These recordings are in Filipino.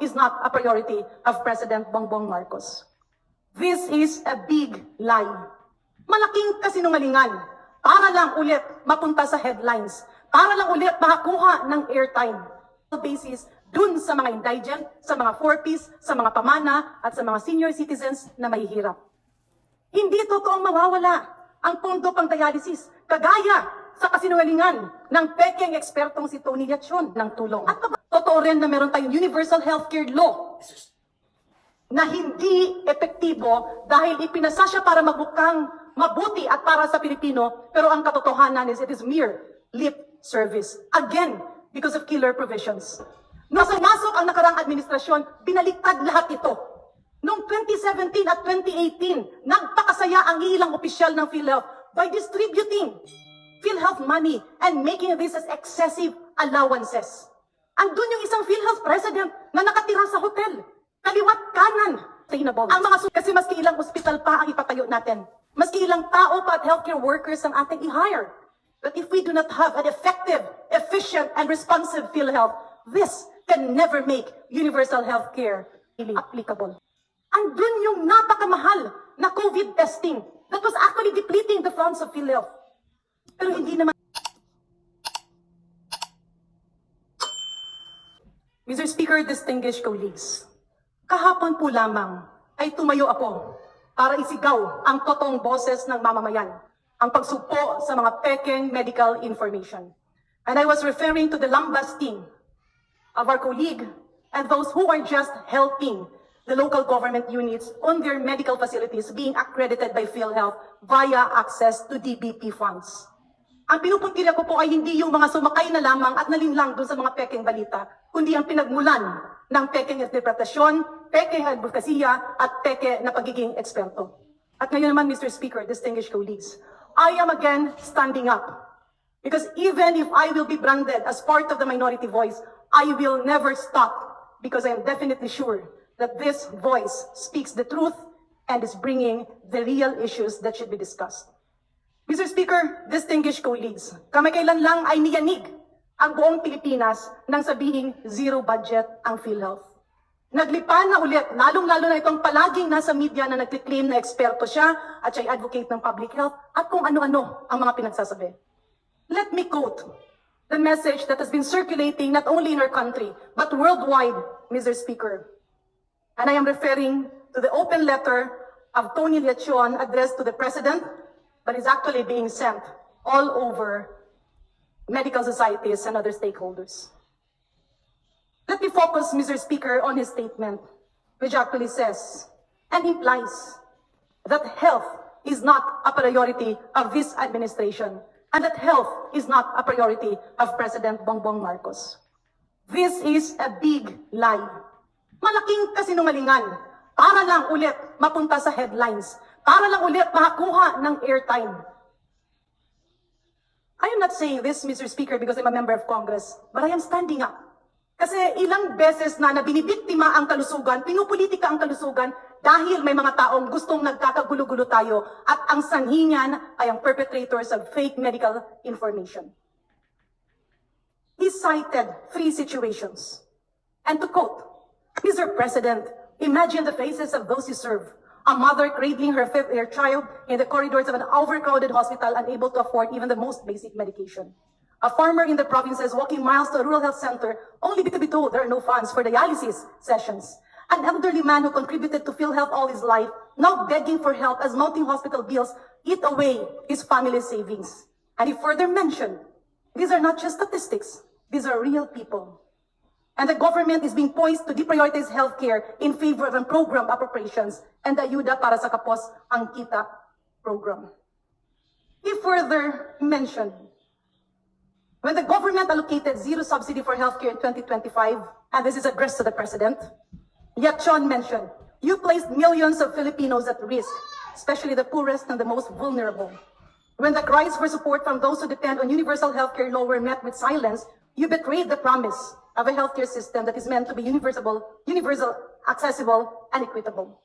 is not a priority of President Bongbong Marcos. This is a big lie. Malaking kasinungalingan para lang ulit mapunta sa headlines, para lang ulit makakuha ng airtime. basis dun sa mga indigent, sa mga 4Ps, sa mga pamana, at sa mga senior citizens na mahihirap. Hindi totoong mawawala ang pondo pang dialysis, kagaya sa kasinungalingan ng peking ekspertong si Tony Yachon ng tulong. At totoo rin na meron tayong universal healthcare law na hindi epektibo dahil ipinasa siya para magbukang mabuti at para sa Pilipino, pero ang katotohanan is it is mere lip service. Again, because of killer provisions. Nung masok ang nakarang administrasyon, binaliktad lahat ito. Noong 2017 at 2018, nagpakasaya ang ilang opisyal ng PhilHealth by distributing PhilHealth money and making this as excessive allowances. Andun yung isang PhilHealth president na nakatira sa hotel. Kaliwat kanan. Sustainable. Ang mga kasi maski ilang ospital pa ang ipatayo natin. Maski ilang tao pa at healthcare workers ang ating i-hire. But if we do not have an effective, efficient, and responsive PhilHealth, this can never make universal healthcare really applicable. Andun yung napakamahal na COVID testing that was actually depleting the funds of PhilHealth. Pero hindi naman. Mr. Speaker, distinguished colleagues, kahapon po lamang ay tumayo ako para isigaw ang totoong boses ng mamamayan, ang pagsugpo sa mga peking medical information. And I was referring to the Lambas team of our colleague and those who are just helping the local government units on their medical facilities being accredited by PhilHealth via access to DBP funds. Ang pinupuntirya ko po ay hindi yung mga sumakay na lamang at nalinlang doon sa mga peking balita, kundi ang pinagmulan ng peking interpretasyon, peking advokasya at peke na pagiging eksperto. At ngayon naman, Mr. Speaker, distinguished colleagues, I am again standing up Because even if I will be branded as part of the minority voice, I will never stop because I am definitely sure that this voice speaks the truth and is bringing the real issues that should be discussed. Mr. Speaker, distinguished colleagues, kamakailan lang ay niyanig ang buong Pilipinas nang sabihing zero budget ang PhilHealth. Naglipan na ulit, lalong-lalo na itong palaging nasa media na nagkiklaim na eksperto siya at siya'y advocate ng public health at kung ano-ano ang mga pinagsasabi. Let me quote the message that has been circulating not only in our country, but worldwide, Mr. Speaker. And I am referring to the open letter of Tony Lechion addressed to the President, but is actually being sent all over medical societies and other stakeholders. Let me focus, Mr. Speaker, on his statement, which actually says and implies that health is not a priority of this administration and that health is not a priority of President Bongbong Marcos. This is a big lie. Malaking kasinungalingan para lang ulit mapunta sa headlines, para lang ulit makakuha ng airtime. I am not saying this, Mr. Speaker, because I'm a member of Congress, but I am standing up. Kasi ilang beses na na binibiktima ang kalusugan, pinupolitika ang kalusugan dahil may mga taong gustong nagkakagulo-gulo tayo at ang sanhi niyan ay ang perpetrators of fake medical information. He cited three situations. And to quote, Mr. President, imagine the faces of those you serve. A mother cradling her fifth-year child in the corridors of an overcrowded hospital unable to afford even the most basic medication. A farmer in the provinces walking miles to a rural health center only to be told there are no funds for dialysis sessions. An elderly man who contributed to PhilHealth all his life, now begging for help as mounting hospital bills eat away his family's savings. And he further mentioned, these are not just statistics, these are real people. And the government is being poised to deprioritize healthcare in favor of program appropriations and the ayuda para sa kapos ang kita program. He further mentioned when the government allocated zero subsidy for healthcare in 2025, and this is addressed to the president, yet John mentioned, you placed millions of Filipinos at risk, especially the poorest and the most vulnerable. When the cries for support from those who depend on universal healthcare law were met with silence, you betrayed the promise of a healthcare system that is meant to be universal, universal, accessible, and equitable.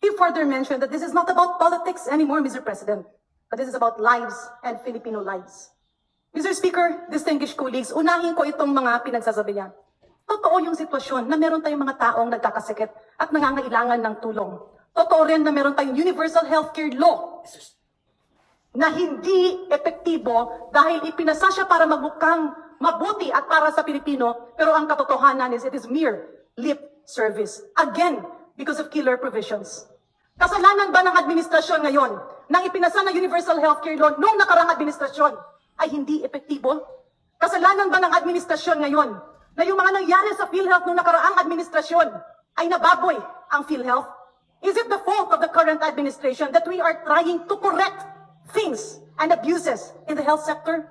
He further mentioned that this is not about politics anymore, Mr. President, but this is about lives and Filipino lives. Mr. Speaker, distinguished colleagues, unahin ko itong mga pinagsasabi niya. Totoo yung sitwasyon na meron tayong mga taong nagkakasakit at nangangailangan ng tulong. Totoo rin na meron tayong universal healthcare law na hindi epektibo dahil ipinasa siya para magmukhang mabuti at para sa Pilipino, pero ang katotohanan is it is mere lip service. Again, because of killer provisions. Kasalanan ba ng administrasyon ngayon nang ipinasa na universal healthcare law noong nakarang administrasyon ay hindi epektibo? Kasalanan ba ng administrasyon ngayon na yung mga nangyari sa PhilHealth noong nakaraang administrasyon ay nababoy ang PhilHealth? Is it the fault of the current administration that we are trying to correct things and abuses in the health sector?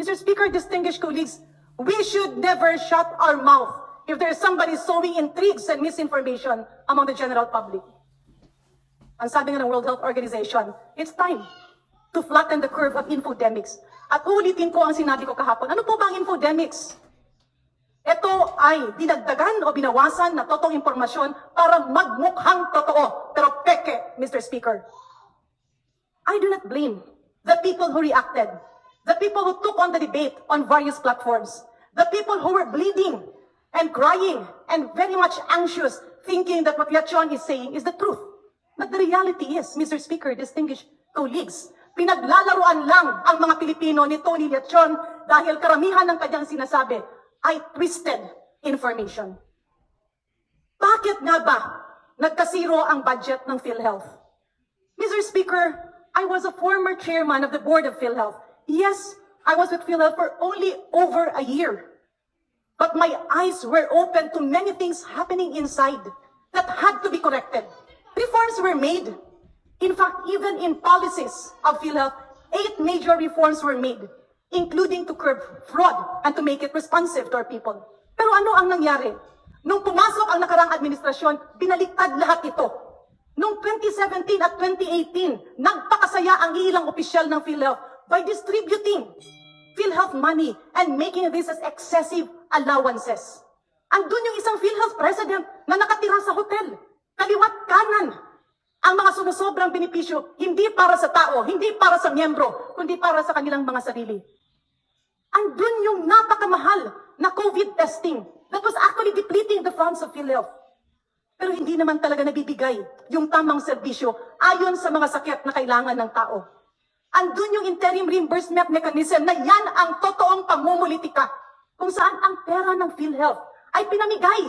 Mr. Speaker, distinguished colleagues, we should never shut our mouth if there is somebody sowing intrigues and misinformation among the general public. Ang sabi ng World Health Organization, it's time to flatten the curve of infodemics. At uulitin ko ang sinabi ko kahapon. Ano po ba ang infodemics? Ito ay dinagdagan o binawasan na totoong impormasyon para magmukhang totoo. Pero peke, Mr. Speaker. I do not blame the people who reacted, the people who took on the debate on various platforms, the people who were bleeding and crying and very much anxious, thinking that what Yachon is saying is the truth. But the reality is, Mr. Speaker, distinguished colleagues, pinaglalaruan lang ang mga Pilipino ni Tony Lechon dahil karamihan ng kanyang sinasabi ay twisted information. Bakit nga ba nagkasiro ang budget ng PhilHealth? Mr. Speaker, I was a former chairman of the board of PhilHealth. Yes, I was with PhilHealth for only over a year. But my eyes were open to many things happening inside that had to be corrected. Reforms were made. In fact, even in policies of PhilHealth, eight major reforms were made, including to curb fraud and to make it responsive to our people. Pero ano ang nangyari? Nung pumasok ang nakarang administrasyon, binaliktad lahat ito. Noong 2017 at 2018, nagpakasaya ang ilang opisyal ng PhilHealth by distributing PhilHealth money and making this as excessive allowances. Andun yung isang PhilHealth president na nakatira sa hotel. Kaliwat kanan. Ang mga sumusobrang benepisyo, hindi para sa tao, hindi para sa miyembro, kundi para sa kanilang mga sarili. Andun yung napakamahal na COVID testing that was actually depleting the funds of PhilHealth. Pero hindi naman talaga nabibigay yung tamang serbisyo ayon sa mga sakit na kailangan ng tao. Andun yung interim reimbursement mechanism na yan ang totoong pamumulitika kung saan ang pera ng PhilHealth ay pinamigay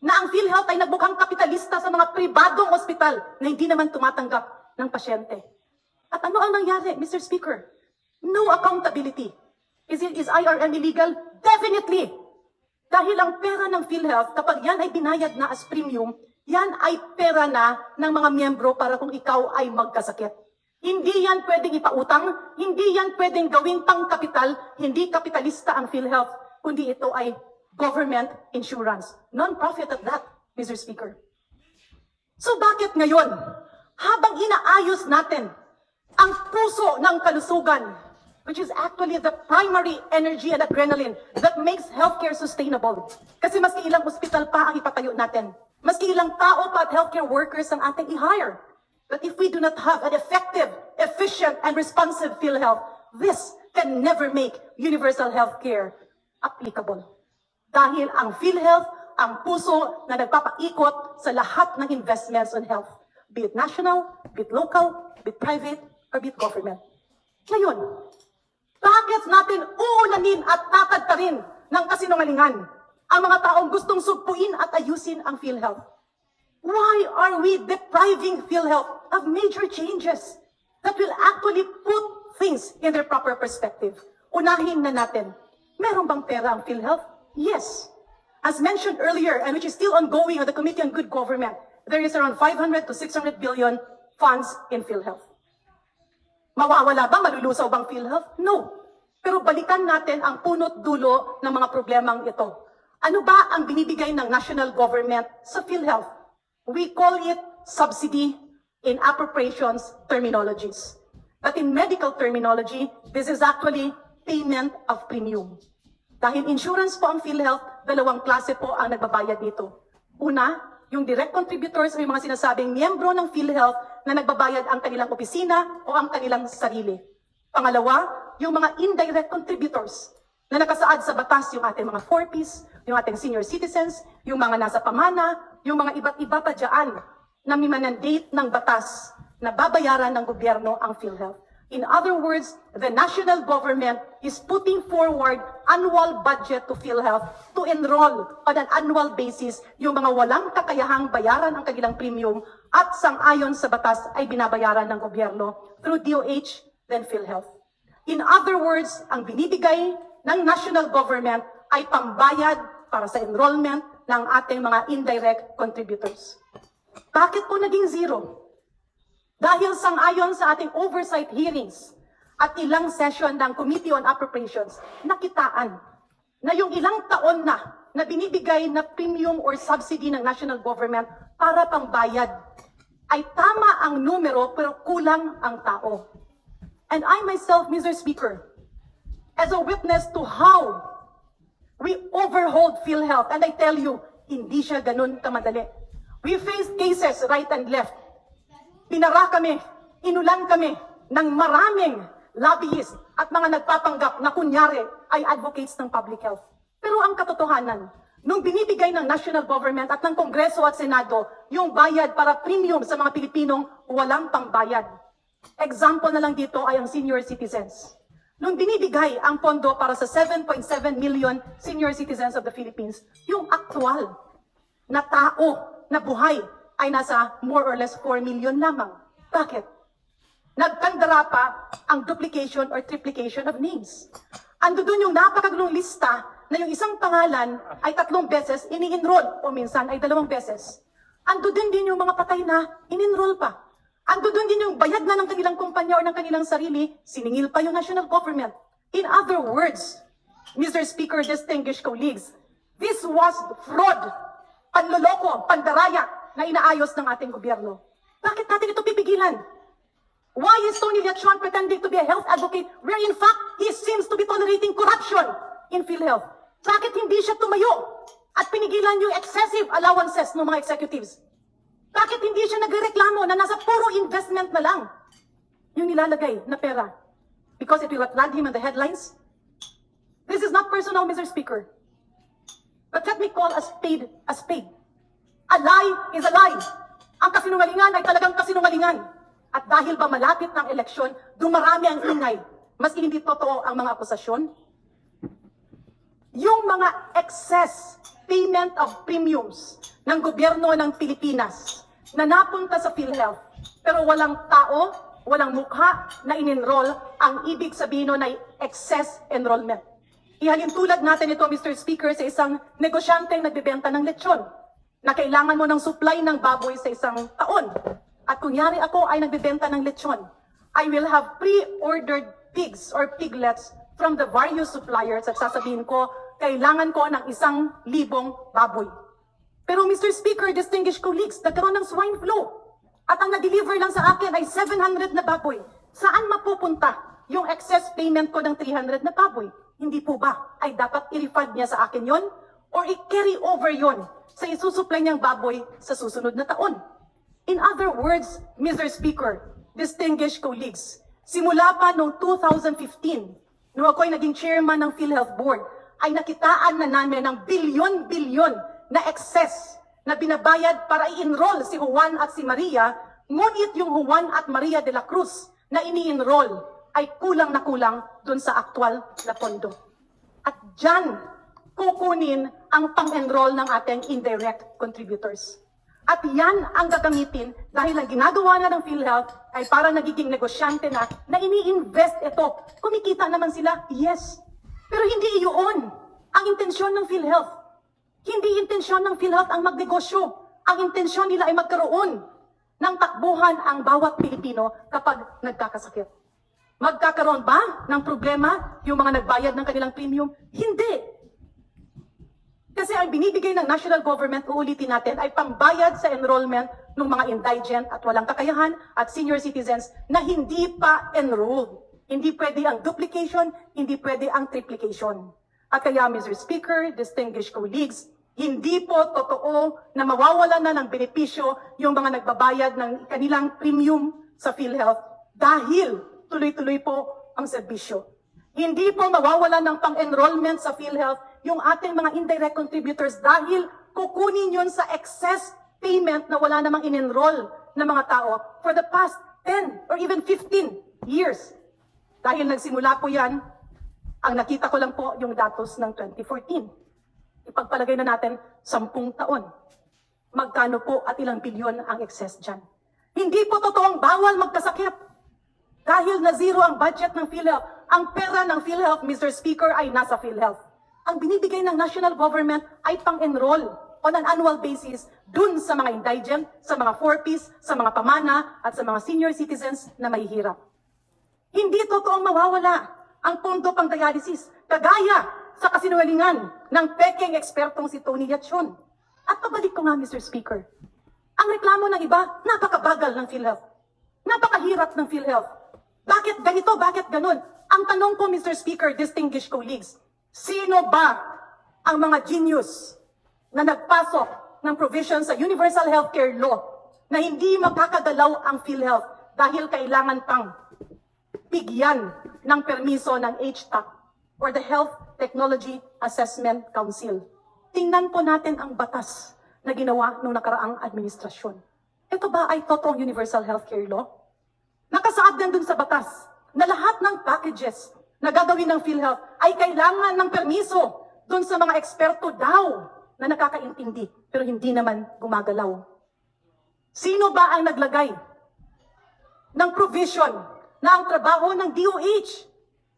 na ang PhilHealth ay nagmukhang kapitalista sa mga pribadong ospital na hindi naman tumatanggap ng pasyente. At ano ang nangyari, Mr. Speaker? No accountability. Is, it, is IRM illegal? Definitely. Dahil ang pera ng PhilHealth, kapag yan ay binayad na as premium, yan ay pera na ng mga miyembro para kung ikaw ay magkasakit. Hindi yan pwedeng ipautang, hindi yan pwedeng gawing pangkapital, hindi kapitalista ang PhilHealth, kundi ito ay government insurance. Non-profit at that, Mr. Speaker. So bakit ngayon, habang inaayos natin ang puso ng kalusugan, which is actually the primary energy and adrenaline that makes healthcare sustainable. Kasi maski ilang ospital pa ang ipatayo natin. Maski ilang tao pa at healthcare workers ang ating i-hire. But if we do not have an effective, efficient, and responsive PhilHealth, this can never make universal healthcare applicable. Dahil ang PhilHealth, ang puso na nagpapaikot sa lahat ng investments on health. Be it national, be it local, be it private, or be it government. Ngayon, bakit natin uulanin at tatagtarin ng kasinungalingan ang mga taong gustong sugpuin at ayusin ang PhilHealth? Why are we depriving PhilHealth of major changes that will actually put things in their proper perspective? Unahin na natin, meron bang pera ang PhilHealth? Yes. As mentioned earlier, and which is still ongoing on the Committee on Good Government, there is around 500 to 600 billion funds in PhilHealth. Mawawala ba? Malulusaw bang PhilHealth? No. Pero balikan natin ang punot dulo ng mga problemang ito. Ano ba ang binibigay ng national government sa PhilHealth? We call it subsidy in appropriations terminologies. But in medical terminology, this is actually payment of premium. Dahil insurance po ang PhilHealth, dalawang klase po ang nagbabayad dito. Una, yung direct contributors o yung mga sinasabing miyembro ng PhilHealth na nagbabayad ang kanilang opisina o ang kanilang sarili. Pangalawa, yung mga indirect contributors. na nakasaad sa batas yung ating mga 4Ps, yung ating senior citizens, yung mga nasa pamana, yung mga iba't iba pa dyan na may mandate ng batas na babayaran ng gobyerno ang PhilHealth. In other words, the national government is putting forward annual budget to PhilHealth to enroll on an annual basis yung mga walang kakayahang bayaran ang kanilang premium at sang-ayon sa batas ay binabayaran ng gobyerno through DOH, then PhilHealth. In other words, ang binibigay ng national government ay pambayad para sa enrollment ng ating mga indirect contributors. Bakit po naging zero? Dahil sang-ayon sa ating oversight hearings at ilang session ng Committee on Appropriations, nakitaan na yung ilang taon na na binibigay na premium or subsidy ng national government para pangbayad ay tama ang numero pero kulang ang tao. And I myself, Mr. Speaker, as a witness to how we overhauled PhilHealth, and I tell you, hindi siya ganun kamadali. We faced cases right and left Pinara kami, inulan kami ng maraming lobbyist at mga nagpapanggap na kunyari ay advocates ng public health. Pero ang katotohanan, nung binibigay ng national government at ng Kongreso at Senado yung bayad para premium sa mga Pilipinong walang pangbayad. Example na lang dito ay ang senior citizens. Nung binibigay ang pondo para sa 7.7 million senior citizens of the Philippines, yung actual na tao na buhay ay nasa more or less 4 million lamang. Bakit? Nagkandara pa ang duplication or triplication of names. Ando doon yung napakagulong lista na yung isang pangalan ay tatlong beses ini-enroll o minsan ay dalawang beses. Ando din din yung mga patay na in-enroll pa. Ando doon din yung bayad na ng kanilang kumpanya o ng kanilang sarili, siningil pa yung national government. In other words, Mr. Speaker, distinguished colleagues, this was fraud, panloloko, pandaraya na inaayos ng ating gobyerno. Bakit natin ito pipigilan? Why is Tony Leachon pretending to be a health advocate where in fact he seems to be tolerating corruption in PhilHealth? Bakit hindi siya tumayo at pinigilan yung excessive allowances ng mga executives? Bakit hindi siya nagreklamo na nasa puro investment na lang yung nilalagay na pera? Because it will land him in the headlines? This is not personal, Mr. Speaker. But let me call a spade a spade. A lie is a lie. Ang kasinungalingan ay talagang kasinungalingan. At dahil ba malapit ng eleksyon, dumarami ang ingay. Maski hindi totoo ang mga akusasyon. Yung mga excess payment of premiums ng gobyerno ng Pilipinas na napunta sa PhilHealth, pero walang tao, walang mukha na in-enroll, ang ibig sabihin nun ay excess enrollment. Ihalin tulad natin ito, Mr. Speaker, sa isang negosyanteng nagbebenta ng lechon na kailangan mo ng supply ng baboy sa isang taon. At kunyari ako ay nagbebenta ng lechon, I will have pre-ordered pigs or piglets from the various suppliers at sasabihin ko, kailangan ko ng isang libong baboy. Pero Mr. Speaker, distinguished colleagues, nagkaroon ng swine flu. At ang na-deliver lang sa akin ay 700 na baboy. Saan mapupunta yung excess payment ko ng 300 na baboy? Hindi po ba ay dapat i-refund niya sa akin yon or i-carry over yon sa isusupply niyang baboy sa susunod na taon? In other words, Mr. Speaker, distinguished colleagues, simula pa noong 2015, nung ako ay naging chairman ng PhilHealth Board, ay nakitaan na namin ng bilyon-bilyon na excess na binabayad para i-enroll si Juan at si Maria, ngunit yung Juan at Maria de la Cruz na ini-enroll ay kulang na kulang dun sa aktwal na pondo. At dyan, kukunin ang pang-enroll ng ating indirect contributors. At yan ang gagamitin dahil ang ginagawa na ng PhilHealth ay para nagiging negosyante na na ini-invest ito. Kumikita naman sila, yes. Pero hindi iyon ang intensyon ng PhilHealth. Hindi intensyon ng PhilHealth ang magnegosyo. Ang intensyon nila ay magkaroon ng takbuhan ang bawat Pilipino kapag nagkakasakit. Magkakaroon ba ng problema yung mga nagbayad ng kanilang premium? Hindi. Kasi ang binibigay ng national government, uulitin natin, ay pangbayad sa enrollment ng mga indigent at walang kakayahan at senior citizens na hindi pa enrolled. Hindi pwede ang duplication, hindi pwede ang triplication. At kaya, Mr. Speaker, distinguished colleagues, hindi po totoo na mawawala na ng benepisyo yung mga nagbabayad ng kanilang premium sa PhilHealth dahil tuloy-tuloy po ang serbisyo. Hindi po mawawala ng pang-enrollment sa PhilHealth yung ating mga indirect contributors dahil kukunin yun sa excess payment na wala namang in-enroll ng mga tao for the past 10 or even 15 years. Dahil nagsimula po yan, ang nakita ko lang po yung datos ng 2014. Ipagpalagay na natin 10 taon. Magkano po at ilang bilyon ang excess dyan. Hindi po totoong bawal magkasakit. Dahil na zero ang budget ng PhilHealth, ang pera ng PhilHealth, Mr. Speaker, ay nasa PhilHealth. Ang binibigay ng national government ay pang-enroll on an annual basis dun sa mga indigent, sa mga 4Ps, sa mga pamana, at sa mga senior citizens na mahihirap. Hindi totoong mawawala ang pondo pang dialysis, kagaya sa kasinungalingan ng peking ekspertong si Tony Yachon. At pabalik ko nga, Mr. Speaker, ang reklamo ng iba, napakabagal ng PhilHealth. Napakahirap ng PhilHealth. Bakit ganito? Bakit ganun? Ang tanong ko, Mr. Speaker, distinguished colleagues, sino ba ang mga genius na nagpasok ng provision sa Universal Healthcare Law na hindi makakagalaw ang PhilHealth dahil kailangan pang bigyan ng permiso ng HTAC or the Health Technology Assessment Council. Tingnan po natin ang batas na ginawa ng nakaraang administrasyon. Ito ba ay totoong universal healthcare law? Nakasaad din dun sa batas na lahat ng packages na gagawin ng PhilHealth ay kailangan ng permiso dun sa mga eksperto daw na nakakaintindi pero hindi naman gumagalaw. Sino ba ang naglagay ng provision na ang trabaho ng DOH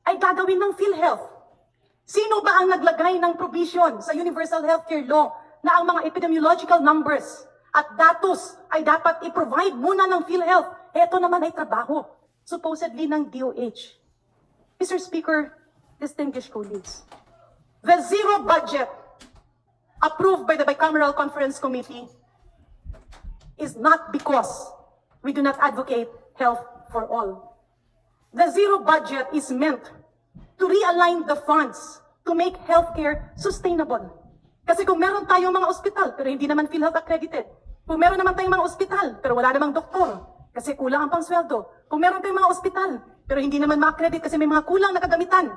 ay gagawin ng PhilHealth? Sino ba ang naglagay ng provision sa Universal Healthcare Law na ang mga epidemiological numbers at datos ay dapat i-provide muna ng PhilHealth? Ito naman ay trabaho, supposedly ng DOH. Mr. Speaker, distinguished colleagues, the zero budget approved by the Bicameral Conference Committee is not because we do not advocate health for all. The zero budget is meant to realign the funds to make healthcare sustainable. Kasi kung meron tayong mga ospital pero hindi naman PhilHealth accredited, kung meron naman tayong mga ospital pero wala namang doktor kasi kulang ang pangsweldo, kung meron tayong mga ospital pero hindi naman ma-accredit kasi may mga kulang na kagamitan,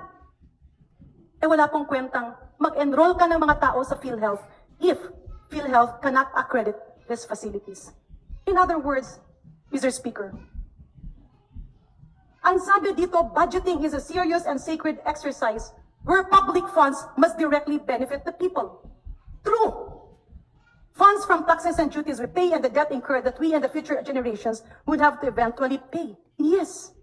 eh wala pong kwentang mag-enroll ka ng mga tao sa PhilHealth if PhilHealth cannot accredit these facilities. In other words, Mr. Speaker, ang sabi dito, budgeting is a serious and sacred exercise where public funds must directly benefit the people. True. Funds from taxes and duties we pay and the debt incurred that we and the future generations would have to eventually pay. Yes,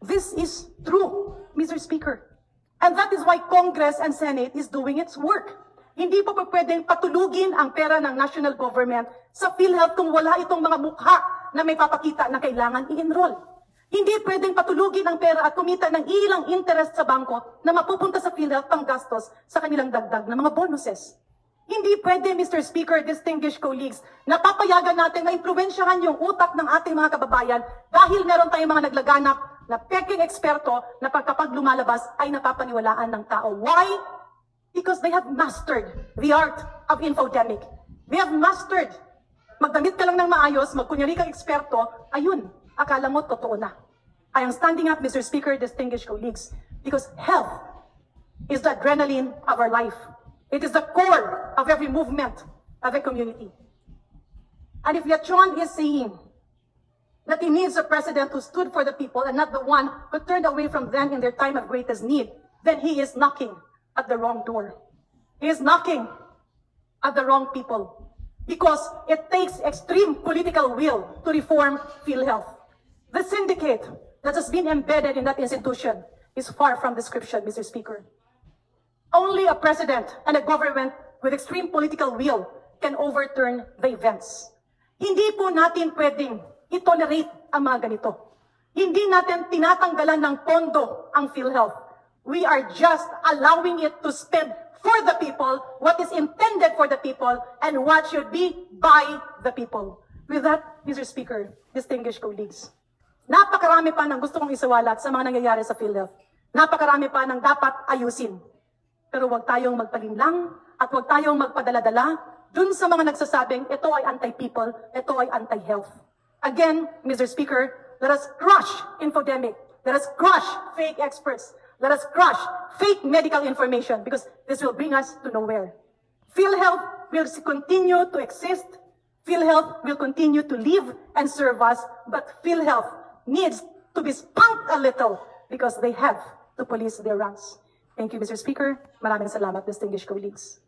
this is true, Mr. Speaker. And that is why Congress and Senate is doing its work. Hindi po pa pwedeng patulugin ang pera ng national government sa PhilHealth kung wala itong mga mukha na may papakita na kailangan i-enroll. Hindi pwedeng patulugin ang pera at kumita ng ilang interest sa bangko na mapupunta sa PhilHealth pang gastos sa kanilang dagdag na mga bonuses. Hindi pwede, Mr. Speaker, distinguished colleagues, na papayagan natin na impluensyahan yung utak ng ating mga kababayan dahil meron tayong mga naglaganap na peking eksperto na pagkapag lumalabas ay napapaniwalaan ng tao. Why? Because they have mastered the art of infodemic. They have mastered. Magdamit ka lang ng maayos, magkunyari kang eksperto, ayun, akala mo totoo na. I am standing up, Mr. Speaker, distinguished colleagues, because health is the adrenaline of our life. It is the core of every movement of a community. And if Yachon is saying that he needs a president who stood for the people and not the one who turned away from them in their time of greatest need, then he is knocking at the wrong door. He is knocking at the wrong people. Because it takes extreme political will to reform PhilHealth. The syndicate that has been embedded in that institution is far from description, Mr. Speaker. Only a president and a government with extreme political will can overturn the events. Hindi po natin pwedeng itolerate ang mga ganito. Hindi natin tinatanggalan ng pondo ang PhilHealth. We are just allowing it to spend for the people what is intended for the people and what should be by the people. With that, Mr. Speaker, distinguished colleagues, napakarami pa ng gusto kong isawalat sa mga nangyayari sa PhilHealth. Napakarami pa ng dapat ayusin. Pero huwag tayong magpalinlang at huwag tayong magpadala-dala dun sa mga nagsasabing ito ay anti-people, ito ay anti-health. Again, Mr. Speaker, let us crush infodemic. Let us crush fake experts. Let us crush fake medical information because this will bring us to nowhere. PhilHealth will continue to exist. PhilHealth will continue to live and serve us, but PhilHealth needs to be spunked a little because they have to police their ranks. Thank you, Mr. Speaker. Maraming salamat, distinguished colleagues.